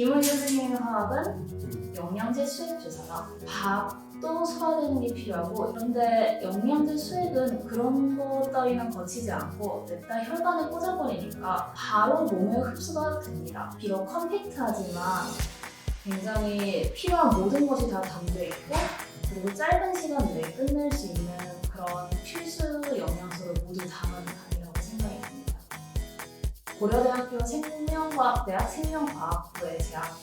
김훈 교수님의 화학은 영양제 수액 조사다. 밥도 소화되는 게 필요하고 그런데 영양제 수액은 그런 거 따위는 거치지 않고 냅다 혈관에 꽂아버리니까 바로 몸에 흡수가 됩니다. 비록 컴팩트하지만 굉장히 필요한 모든 것이 다 담겨 있고 그리고 짧은 시간 내에 끝낼 수 있는 그런 필수 영양소를 모두 담은 고려대학교 생명과학대학 생명과학부에 재학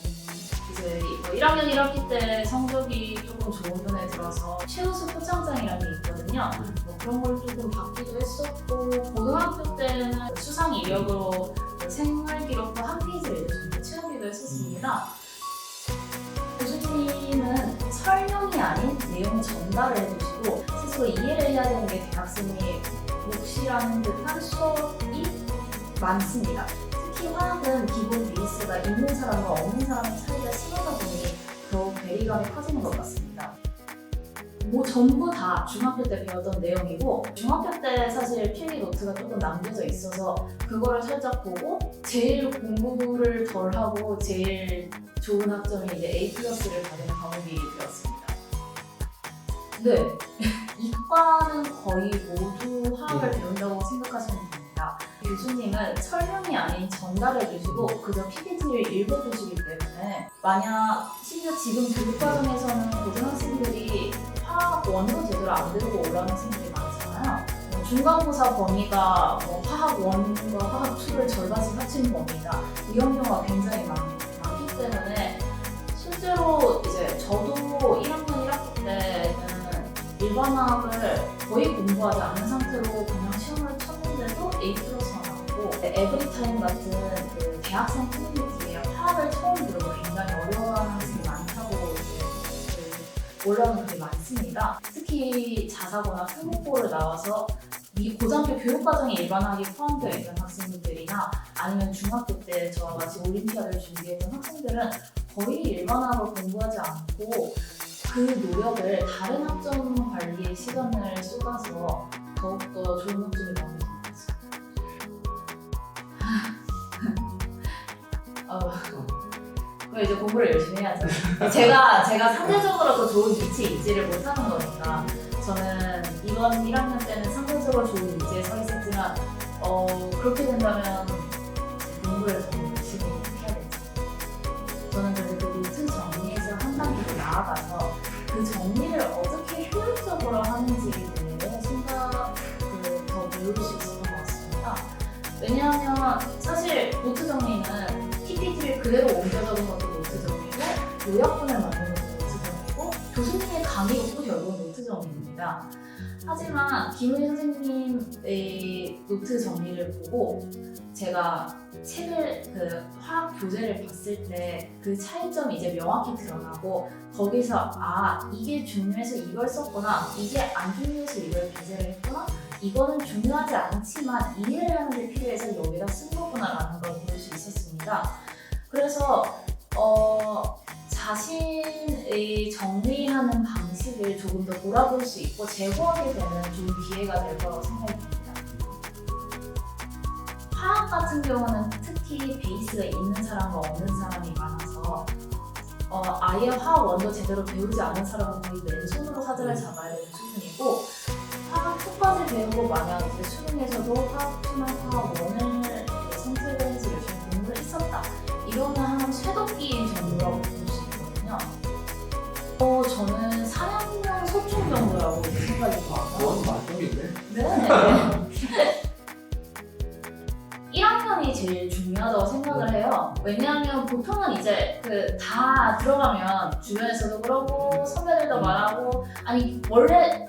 이제 뭐 1학년 1학기 때 성적이 조금 좋은 편에 들어서 최우수 표창장이라는 게 있거든요. 뭐 그런 걸 조금 받기도 했었고 고등학교 때는 수상 이력으로 생활 기록부 한 페이지를 좀 채우기도 했었습니다. 교수님은 설명이 아닌 내용 전달을 해주시고 스스로 이해를 해야 되는 게 대학생이 몫이라는 듯한 수업이 많습니다. 특히 화학은 기본 베이스가 있는 사람과 없는 사람의 차이가 심하다 보니 더욱 괴리감이 커지는 것 같습니다. 뭐 전부 다 중학교 때 배웠던 내용이고 중학교 때 사실 필기 노트가 조금 남겨져 있어서 그거를 살짝 보고 제일 공부를 덜 하고 제일 좋은 학점이 이제 A 플러스를 받은 과목이 되었습니다. 네, 이과는 거의 모두 화학을 배운다고 생각하시면 됩니다. 교수님은 설명이 아닌 전달해 주시고 그저 PPT를 읽어 주시기 때문에 만약 심지어 지금 교육 과정에서는 고등학생들이 화학 원도 제대로 안 배우고 올라오는 학생들이 많잖아요. 뭐 중간고사 범위가 뭐 화학 원과 화학 2를 절반씩 합친 범위다. 이런 경우가 굉장히 많, 많기 때문에 실제로 이제 저도 1학년 1학기 때는 일반화학을 거의 공부하지 않은 상태로 그냥 시험을 플러스가 나오고 에브리타임 같은 그 대학생 커뮤니티에 화학을 처음 들어고 굉장히 어려워하는 학생이 많다고 이제 그 올라오는 글이 많습니다. 특히 자사고나 특목고를 나와서 이 고등학교 교육 과정에 일반학이 포함되어 있는 학생들이나 아니면 중학교 때 저와 같이 올림피아드를 준비했던 학생들은 거의 일반학을 공부하지 않고 그 노력을 다른 학점 관리에 시간을 쏟아서 더욱더 좋은 학점이 나오게 그럼 이제 공부를 열심히 해야죠. 제가 제가 상대적으로 더 좋은 위치에 있지를 못하는 거니까 저는 이번 1학년 때는 상대적으로 좋은 위치에 서 있었지만 어, 그렇게 된다면 공부를 더 열심히 해야겠죠. 저는 그래서 그 노트 정리에서 한 단계 더 나아가서 그 정리를 어떻게 효율적으로 하는지에 대해 생각을 더 배울 수 있었던 것 같습니다. 왜냐하면 사실 노트 정리는 PPT를 그대로 옮겨 요약본을 만드는 것도 노트 정리고 교수님의 강의도 결국은 노트 정리입니다. 하지만 김은희 선생님의 노트 정리를 보고 제가 책을 그 화학 교재를 봤을 때 그 차이점이 이제 명확히 드러나고 거기서 아 이게 중요해서 이걸 썼구나 이게 안 중요해서 이걸 배제를 했구나 이거는 중요하지 않지만 이해를 하는 데 필요해서 여기다 쓴 거구나라는 걸 볼 수 있었습니다. 그래서 어, 자신의 정리하는 방식을 조금 더 돌아볼 수 있고 재고하게 되는 좋은 기회가 될 거라고 생각이 듭니다. 화학 같은 경우는 특히 베이스가 있는 사람과 없는 사람이 많아서 어, 아예 화학 원도 제대로 배우지 않은 사람은 거의 맨손으로 사제를 잡아야 되는 수준이고 화학 2까지 배우고 만약 이제 수능에서도 화학 2나 화학 1을 어, 저는 4학년 소총 정도라고 생각이 들어요 원 만점인데? 네. 1학년이 제일 중요하다고 생각을 해요. 왜냐하면 보통은 이제 그 다 들어가면 주변에서도 그러고 선배들도 말하고 아니 원래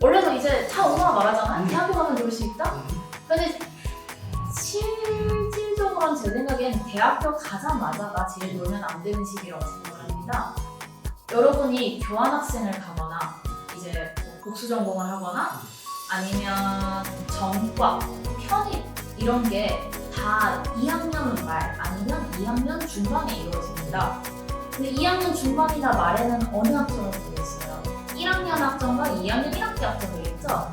원래도 이제 다 엄마가 말하잖아. 대학교 가면 놀수 있다. 근데 실질적으로는 제 생각엔 대학교 가자마자가 제일 놀면 안 되는 시기라고 생각을 합니다. 여러분이 교환학생을 가거나 이제 뭐 복수 전공을 하거나 아니면 전과, 편입 이런 게 다 2학년 말 아니면 2학년 중반에 이루어집니다. 근데 2학년 중반이나 말에는 어느 학점을 보고 있어요? 1학년 학점과 2학년 1학기 학점이겠죠?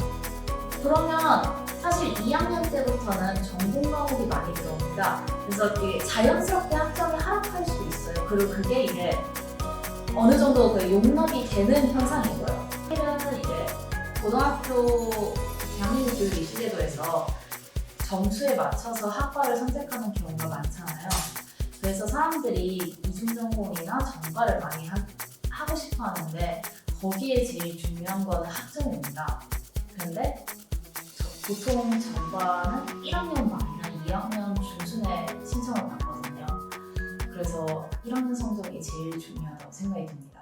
그러면 사실 2학년 때부터는 전공 과목이 많이 들어옵니다. 그래서 이게 자연스럽게 학점이 하락할 수도 있어요. 그리고 그게 이제 어느 정도 그 용납이 되는 현상인 거예요. 사실은 이제 고등학교 대한민국 교육 이 시제도에서 점수에 맞춰서 학과를 선택하는 경우가 많잖아요. 그래서 사람들이 이중전공이나 전과를 많이 하, 하고 싶어 하는데 거기에 제일 중요한 거는 학점입니다. 그런데 저- 보통 전과는 1학년 말이나 2학년 중순에 신청을 받거든요. 그래서 1학년 성적이 제일 중요하다고 생각이 듭니다.